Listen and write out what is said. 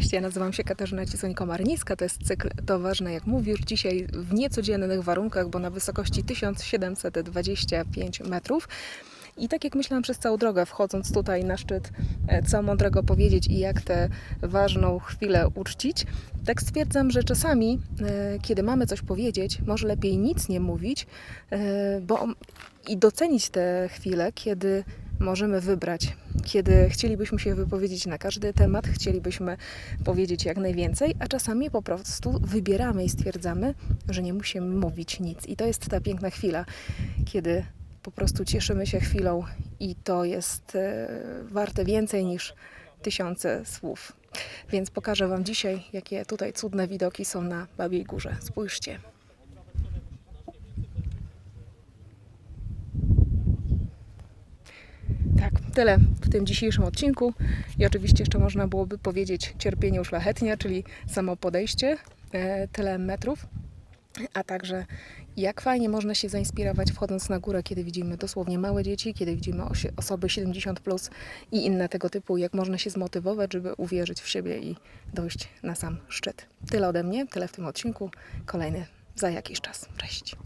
Cześć, ja nazywam się Katarzyna Cisoń-Komarniska. To jest cykl To Ważne Jak Mówisz. Dzisiaj w niecodziennych warunkach, bo na wysokości 1725 metrów. I tak jak myślałam przez całą drogę, wchodząc tutaj na szczyt, e, co mądrego powiedzieć i jak tę ważną chwilę uczcić, tak stwierdzam, że czasami, e, kiedy mamy coś powiedzieć, może lepiej nic nie mówić, e, bo i docenić tę chwilę, kiedy możemy wybrać, kiedy chcielibyśmy się wypowiedzieć na każdy temat, chcielibyśmy powiedzieć jak najwięcej, a czasami po prostu wybieramy i stwierdzamy, że nie musimy mówić nic. I to jest ta piękna chwila, kiedy po prostu cieszymy się chwilą i to jest e, warte więcej niż tysiące słów. Więc pokażę Wam dzisiaj, jakie tutaj cudne widoki są na Babiej Górze. Spójrzcie. Tak, tyle w tym dzisiejszym odcinku. I oczywiście jeszcze można byłoby powiedzieć cierpienie uszlachetnia, czyli samo podejście, e, tyle metrów, a także jak fajnie można się zainspirować wchodząc na górę, kiedy widzimy dosłownie małe dzieci, kiedy widzimy osoby 70 plus i inne tego typu, jak można się zmotywować, żeby uwierzyć w siebie i dojść na sam szczyt. Tyle ode mnie, tyle w tym odcinku. Kolejny za jakiś czas. Cześć.